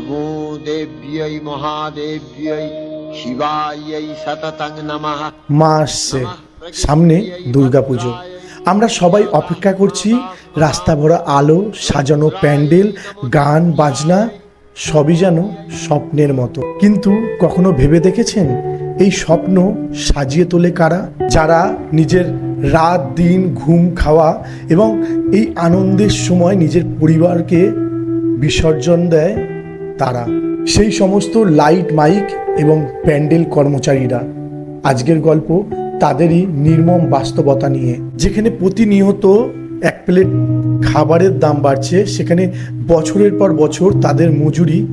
নমো দেব্যৈ মহাদেব্যৈ শিবাयै সততং নমঃ মা আসছে। সামনে দুর্গাপুজো। আমরা সবাই অপেক্ষা করছি রাস্তা ভরা আলো সাজানো প্যান্ডেল গান বাজনা সবই যেন স্বপ্নের মতো। কিন্তু কখনো ভেবে দেখেছেন এই স্বপ্ন সাজিয়ে তোলে কারা? যারা নিজের রাত দিন ঘুম খাওয়া এবং এই আনন্দের সময় নিজের পরিবারকে বিসর্জন দেয় তারা। সেই সমস্ত লাইট মাইক এবং প্যান্ডেল কর্মচারীরা। আজকের গল্প তাদেরই নির্মম বাস্তবতা নিয়ে। যেখানে প্রতিনিয়ত এক প্লেট খাবারের দাম বাড়ছে, সেখানে বছরের পর বছর তাদের মজুরি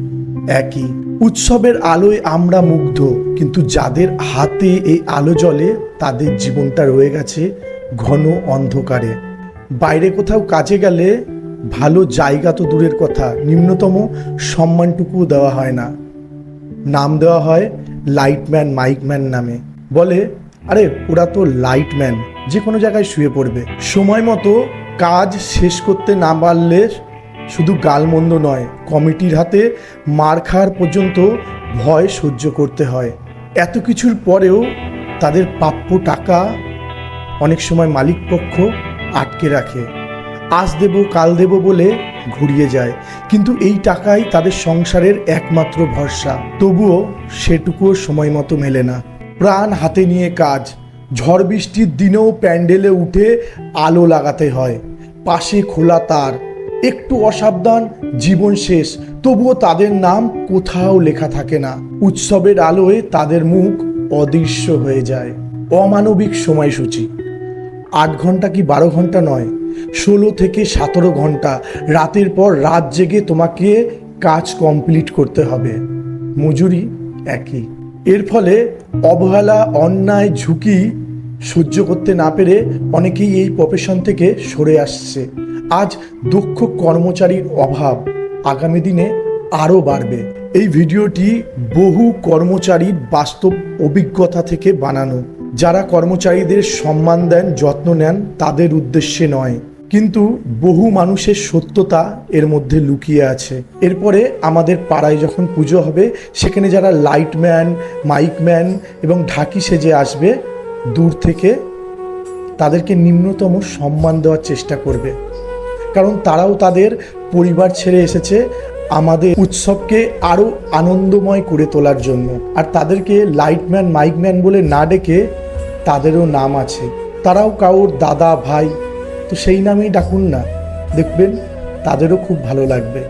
একই। উৎসবের আলোয় আমরা মুগ্ধ, কিন্তু যাদের হাতে এই আলো জ্বলে, তাদের জীবনটা রয়ে গেছে ঘন অন্ধকারে। বাইরে কোথাও কাজে গেলে ভালো জায়গা তো দূরের কথা, নিম্নতম সম্মানটুকুও দেওয়া হয় না। নাম দেওয়া হয় লাইটম্যান মাইকম্যান নামে। বলে, আরে, ওরা তো লাইটম্যান যে কোনো জায়গায় শুয়ে পড়বে। সময় মতো কাজ শেষ করতে না পারলে শুধু গালমন্দ নয়, কমিটির হাতে মার খাওয়ার পর্যন্ত ভয় সহ্য করতে হয়। এত কিছুর পরেও তাদের প্রাপ্য টাকা অনেক সময় মালিক পক্ষ আটকে রাখে। আজ দেব, কাল দেব বলে ঘুরিয়ে যায়। কিন্তু এই টাকাই তাদের সংসারের একমাত্র ভরসা। তবুও সেটুকুও সময় মতো মেলে না। প্রাণ হাতে নিয়ে কাজ। ঝড় বৃষ্টির দিনেও প্যান্ডেলে উঠে আলো লাগাতে হয়। পাশে খোলা তার। একটু অসাবধান, জীবন শেষ। তবুও তাদের নাম কোথাও লেখা থাকে না। উৎসবের আলোয় তাদের মুখ অদৃশ্য হয়ে যায়। অমানবিক সময়সূচি। আট ঘণ্টা কি বারো ঘণ্টা নয়? ষোলো থেকে সতেরো ঘণ্টা। রাতের পর রাত জেগে তোমাকে কাজ কমপ্লিট করতে হবে। মজুরি একই। এর ফলে অবহেলা, অন্যায়, ঝুঁকি সহ্য করতে না পেরে অনেকেই এই প্রফেশন থেকে সরে আসছে। আজ দক্ষ কর্মচারীর অভাব আগামী দিনে আরও বাড়বে। এই ভিডিওটি বহু কর্মচারীর বাস্তব অভিজ্ঞতা থেকে বানানো। যারা কর্মচারীদের সম্মান দেন, যত্ন নেন, তাদের উদ্দেশ্যে নয়। কিন্তু বহু মানুষের সত্যতা এর মধ্যে লুকিয়ে আছে। এরপরে আমাদের পাড়ায় যখন পুজো হবে, সেখানে যারা লাইটম্যান, মাইকম্যান এবং ঢাকি সেজে আসবে, দূর থেকে তাদেরকে নিম্নতম সম্মান দেওয়ার চেষ্টা করবে। কারণ তারাও তাদের পরিবার ছেড়ে এসেছে আমাদের উৎসবকে আরও আনন্দময় করে তোলার জন্য। আর তাদেরকে লাইটম্যান, মাইকম্যান বলে না ডেকে তাদেরও নাম আছে। তারাও কাউর দাদা, ভাই। তো সেই নামেই ডাকুন না। দেখবেন তাদেরও খুব ভালো লাগবে।